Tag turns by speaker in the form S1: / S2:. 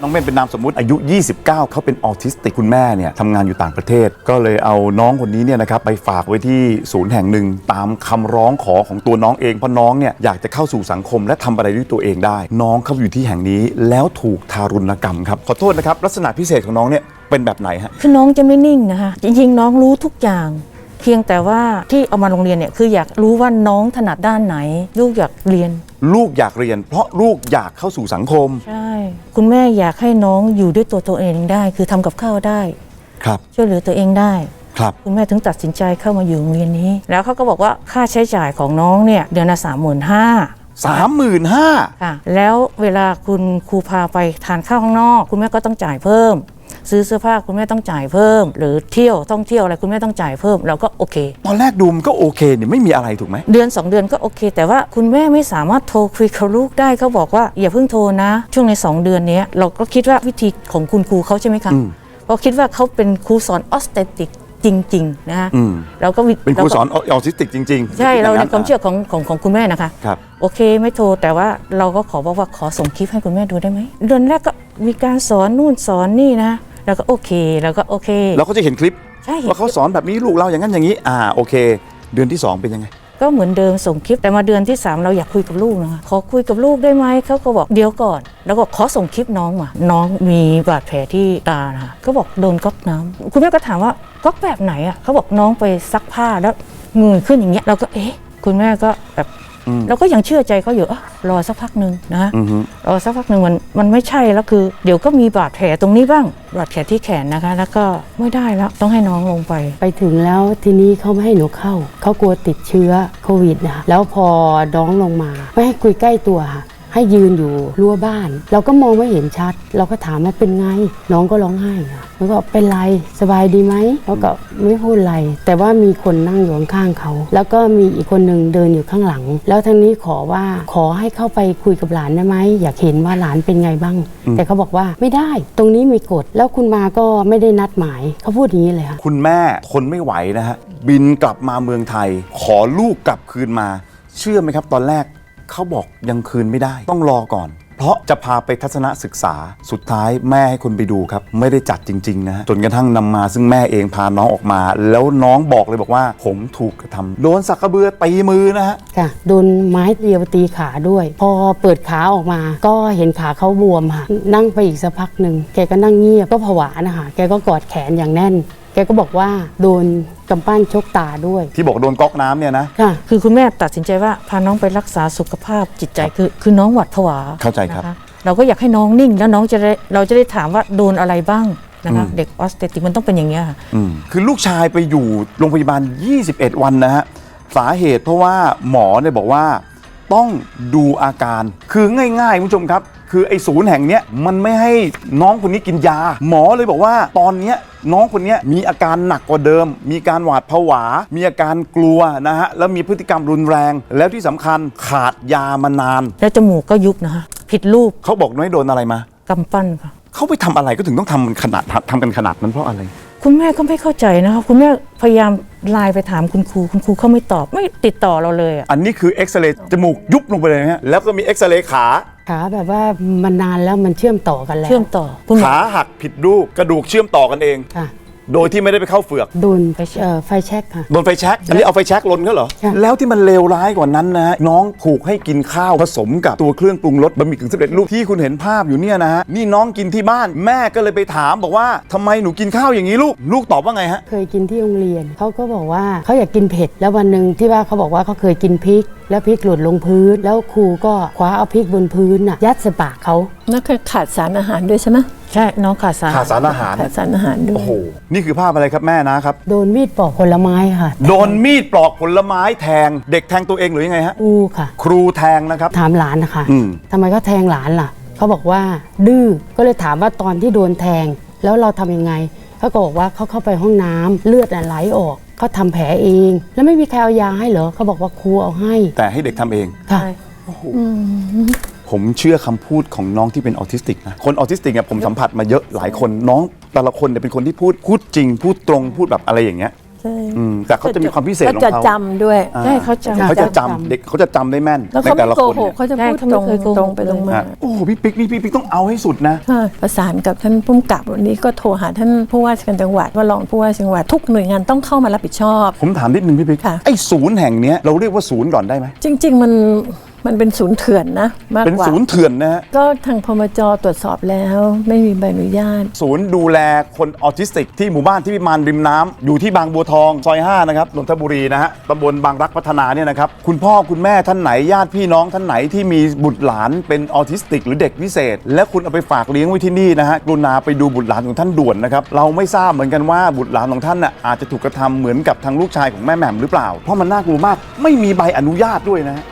S1: น้องเม่นเป็นนามสมมุติอายุ 29 เขาเป็นออทิสติกคุณแม่เนี่ยทำงานอยู่ต่างประเทศ ก็เลยเอาน้องคนนี้เนี่ยนะครับไปฝากไว้ที่ศูนย์แห่งหนึ่งตามคำร้องขอของตัวน้องเองเพราะน้องเนี่ยอยากจะเข้าสู่สังคมและทำอะไรด้วยตัวเองได้ น้องเข้าอยู่ที่แห่งนี้แล้วถูกทารุณกรรมครับขอโทษนะครับลักษณะพิเศษของน้องเนี่ยเป็นแบบไหนฮะ
S2: คือน้องจะไม่นิ่งนะคะ จริงๆ น้องรู้ทุกอย่าง พียงแต่ว่าที่เอามาโรงเรียนเนี่ยคืออยากรู้ว่าน้องถนัดด้านไหน ลูกอยากเรียน
S1: ลูกอยากเรียน เพราะลูกอยากเข้าสู่สังคม
S2: ใช่ คุณแม่อยากให้น้องอยู่ด้วยตัวตัวเองได้ คือทำกับข้าวได้
S1: ครับ
S2: ช่วยเหลือตัวเองได้
S1: ครับ
S2: คุณแม่ถึงตัดสินใจเข้ามาอยู่โรงเรียนนี้ แล้วเขาก็บอกว่าค่าใช้จ่ายของน้องเนี่ยเดือนละสามหมื่นห้า
S1: สามหมื่นห้า
S2: ค่ะแล้วเวลาคุณครูพาไปทานข้าวข้างนอก คุณแม่ก็ต้องจ่ายเพิ่ม ซื้อเสื้อผ้าคุณแม่ต้องจ่ายเพิ่ม หรือเที่ยวท่องเที่ยวอะไรคุณแม่ต้องจ่ายเพิ่มเราก็โอเค
S1: ตอนแรกดูมันก็โอเคเนี่ยไม่มีอะไรถูกไหม
S2: เดือน 2 เดือนก็โอเค แต่ว่าคุณแม่ไม่สามารถโทรคุยกับลูกได้เขาบอกว่าอย่าเพิ่งโทรนะ ช่วงใน 2 เดือนเนี้ยเราก็คิดว่าวิธีของคุณครูเขาใช่ไหมคะ
S1: อืม
S2: เพราะคิดว่าเขาเป็นครูสอนออสเตติกจริงๆนะฮะ
S1: อืม
S2: เราก็วิ
S1: เป็นครูา
S2: ก็
S1: สอนออทิสติกจริง ๆ
S2: ใช่เรา
S1: ย่ง
S2: ใน
S1: นั้น
S2: ความเชื่อของของของคุณแม่นะคะ
S1: ครับ
S2: โอเคไม่โทรแต่ว่าเราก็ขอบอกว่าขอส่งคลิปให้คุณแม่ดูได้ไหมเดือนแรกก็มีการสอนนู่นสอนนี่นะ แล้วก็โอเคแล้วก็โอเค
S1: เราก็จะเห็นคลิป
S2: ใช่เห็น
S1: ว่าเขาสอนแบบนี้ลูกเราอย่างนั้นอย่างนี้ อ่าโอเค เดือนที่ 2 เป็นยังไง
S2: ก็เหมือนเดิมส่งคลิปแต่มาเดือนที่ 3 เราอยากคุยกับลูกนะคะขอคุยกับลูกได้ไหมเขาก็บอกเดี๋ยวก่อน แล้วก็ขอส่งคลิปน้องมาน้องมีบาดแผลที่ตานะคะก็บอกโดนก๊อกน้ำคุณแม่ก็ถามว่าก๊อกแบบไหนอะเขาบอกน้องไปซักผ้าแล้วเงยขึ้นอย่างเงี้ยเราก็เอ๊ะคุณแม่ก็แบบ
S1: อืม
S2: เราก็ยังเชื่อใจเขาอยู่เอะรอสักพักหนึ่งนะ
S1: อือฮึ
S2: รอสักพักหนึ่งมันมันไม่ใช่แล้วคือ เดี๋ยวก็มีบาดแผลตรงนี้บ้างบาดแผลที่แขนนะคะ แล้วก็ไม่ได้แล้วต้องให้น้องลงไป
S3: ไปถึงแล้วทีนี้เขาไม่ให้หนูเข้าเขากลัวติดเชื้อโควิดนะคะแล้วพอน้องลงมา ไม่ให้คุยใกล้ตัวค่ะ ให้ยืนอยู่รั้วบ้าน เราก็มองไม่เห็นชัด เราก็ถามว่าเป็นไง น้องก็ร้องไห้ค่ะแล้วก็เป็นไรสบายดีไหมแล้วก็ไม่พูดอะไร แต่ว่ามีคนนั่งอยู่ข้างๆเขา แล้วก็มีอีกคนหนึ่งเดินอยู่ข้างหลัง แล้วทางนี้ขอว่าขอให้เข้าไปคุยกับหลานได้ไหมอยากเห็นว่าหลานเป็นไงบ้าง แต่เขาบอกว่าไม่ได้ ตรงนี้มีกฎแล้วคุณมาก็ไม่ได้นัดหมายเขาพูดอย่างนี้เลยค่ะ
S1: คุณแม่ทนไม่ไหวนะฮะบินกลับมาเมืองไทย ขอลูกกลับคืนมา เชื่อไหมครับ ตอนแรก เขาบอกยังคืนไม่ได้ ต้องรอก่อน เพราะจะพาไปทัศนศึกษาสุดท้ายแม่ให้คนไปดูครับ ไม่ได้จัดจริง ๆ นะฮะจนกระทั่งนำมาซึ่งแม่เองพาน้องออกมา แล้วน้องบอกเลยบอกว่า ผมถูกกระทำโดนสักกระเบือตีมือนะฮะ
S3: ค่ะโดนไม้เดียวตีขาด้วย พอเปิดขาออกมา ก็เห็นขาเขาบวมค่ะนั่งไปอีกสักพักหนึ่งแกก็นั่งเงียบก็ผวานะคะแกก็กอดแขนอย่างแน่น แกก็บอกว่าโดนกำปั้นชกตาด้วย
S1: ที่บอกโดนก๊อกน้ำเนี่ยนะ
S3: ค่ะ
S2: คือคุณแม่ตัดสินใจว่าพาน้องไปรักษาสุขภาพจิตใจคือคือน้องหวาดผวา
S1: เข้าใจครับ
S2: นะะเราก็อยากให้น้องนิ่งแล้วน้องจะได้เราจะได้ถามว่าโดนอะไรบ้างนะคะ
S1: อืม
S2: เด็กออสเตติกมันต้องเป็นอย่างนี้ยค่ะ
S1: อืมคือลูกชายไปอยู่โรงพยาบาล 21 วันนะฮะ สาเหตุเพราะว่าหมอเนี่ยบอกว่า ต้องดูอาการ คือง่ายๆคุณผู้ชมครับ คือไอ้ศูนย์แห่งเนี้ยมันไม่ให้น้องคนนี้กินยา หมอเลยบอกว่าตอนเนี้ยน้องคนเนี้ยมีอาการหนักกว่าเดิม มีการหวาดผวา มีอาการกลัวนะฮะ แล้วมีพฤติกรรมรุนแรง แล้วที่สำคัญขาดยามานาน
S2: แล้วจมูกก็ยุบนะคะผิดรูป
S1: เขาบอกน้อยโดนอะไรมา
S2: กำปั้นค่ะ
S1: เขาไปทำอะไรก็ถึงต้องทำมันขนาดทำกันขนาดนั้นเพราะอะไร
S2: คุณแม่ก็ไม่เข้าใจนะคะคุณแม่พยายามไลน์ไปถามคุณครูคุณครูเขาไม่ตอบไม่ติดต่อเราเลยอะ
S1: อันนี้คือเอ็กซเรย์จมูกยุบลงไปเลยนะฮะแล้วก็มีเอ็กซเรย์ขา
S3: ขาแบบว่ามันนานแล้วมันเชื่อมต่อกันแล้ว
S2: เชื่อมต่อคุณหมอ
S1: ขาหักผิดรูปกระดูกเชื่อมต่อกันเอง
S3: ค่ะ
S1: โดยที่ไม่ได้ไปเข้าเฟือก
S3: โดนเอ่อไฟแช็กค่ะ
S1: โดนไฟแช็กอันนี้เอาไฟแช็กลนเขาเหรอ
S3: ใช่
S1: แล้วที่มันเลวร้ายกว่านั้นนะฮะน้องถูกให้กินข้าวผสมกับตัวเครื่องปรุงรสบะหมี่กึ่งสำเร็จรูปที่คุณเห็นภาพอยู่เนี่ยนะฮะนี่น้องกินที่บ้านแม่ก็เลยไปถามบอกว่าทำไมหนูกินข้าวอย่างนี้ลูก ลูกตอบว่าไงฮะ
S3: เคยกินที่โรงเรียน เขาก็บอกว่าเขาอยากกินเผ็ด แล้ววันหนึ่งที่ว่าเขาบอกว่าเขาเคยกินพริก แล้วพริกหล่นลงพื้น แล้วครูก็คว้าเอาพริกบนพื้นน่ะยัดใส่ปากเขา
S4: แล้วก็ขาดสารอาหารด้วยใช่ไหม
S2: ใช่น้องขาดสาร
S1: ขาดสารอาหาร
S4: ขาดสารอาหารด้ว
S1: โอ้
S4: ย
S1: โห นี่คือภาพอะไรครับแม่นะครับ
S3: โดนมีดปอกผลไม้ค่ะ
S1: โดนมีดปลอกผลไม้แทง เด็กแทงตัวเองหรือยังไงฮะ
S3: อูค่ะ
S1: ครูแทงนะครับ
S3: ถามหลานนะคะ
S1: อืม
S3: ทำไมเขาแทงหลานล่ะ เขาบอกว่า ดื้อ ก็เลยถามว่าตอนที่โดนแทง แล้วเราทำยังไง เขาก็บอกว่าเขาเข้าไปห้องน้ำเลือดอะไหลออก เขาทำแผลเอง แล้วไม่มีใครเอายาให้เหรอ เขาบอกว่าครูเอาให้
S1: แต่ให้เด็กทำเอง
S3: ค่ะ
S1: ผมเชื่อคำพูดของน้องที่เป็นออทิสติกนะคนออทิสติกเนี่ยผมสัมผัสมาเยอะหลายคนน้องแต่ละคนเนี่ยเป็นคนที่พูดพูดจริง พูดตรงพูดแบบอะไรอย่างเงี้ย
S4: ช่
S1: อืมแต่เขาจะมีความพิเศษของ
S4: ก็จะ
S1: เขา
S4: จำด้วย
S1: อ่า
S2: ใช่เขาจำ
S1: เขาจะจำเด็กเขาจะจำได้แม่น
S4: แล้ว
S1: ใน
S4: เขา
S1: แต่
S4: ไม่
S1: ละ
S4: โก
S1: คน
S4: ห
S1: เนี่
S4: ก
S1: ย
S4: เขาจะ
S2: ใช่
S4: พูด
S2: เขาไม่
S4: ตรง
S2: เคยโกหก
S4: ตรงไปตรงมา
S1: ฮะโอ้โหพี่ปิ๊กนี่พี่ปิ๊กต้องเอาให้สุดนะ
S4: ใช่ประสานกับท่านผู้กำกับวันนี้ก็โทรหาท่านผู้ว่าราชการจังหวัดว่ารองผู้ว่าจังหวัดทุกหน่วยงานต้องเข้ามารับผิดชอบ
S1: ผมถามนิดนึงพี่ปิ๊ก
S4: ค่ะ
S1: ไอ้ศูนย์แห่งเนี้ยเราเรียกว่าศูนย์ก่อนได้ไหม
S4: จริง ๆ มัน มันเป็นศูนย์เถื่อนนะมาก
S1: เป็น
S4: กว่า
S1: ศูนย์เถื่อนนะฮะ
S4: ก็ทางพมจตรวจสอบแล้วไม่มีใบอนุญาต
S1: ศูนย์ดูแลคนออทิสติกที่หมู่บ้านที่พิมานริมน้ำอยู่ที่บางบัวทองซอย5นะครับนนทบุรีนะฮะตำบลบางรักพัฒนาเนี่ยนะครับคุณพ่อคุณแม่ท่านไหนญาติพี่น้องท่านไหนที่มีบุตรหลานเป็นออทิสติก หรือเด็กพิเศษ และคุณเอาไปฝากเลี้ยงไว้ที่นี่นะฮะกรุณาไปดูบุตรหลานของท่านด่วนนะครับเราไม่ทราบเหมือนกันว่าบุตรหลานของท่านน่ะอาจจะถูกกระทำเหมือนกับทางลูกชายของแม่แหม่มหรือเปล่า เพราะมันน่ากลัวมากไม่มีใบอนุญาตด้วยนะฮะ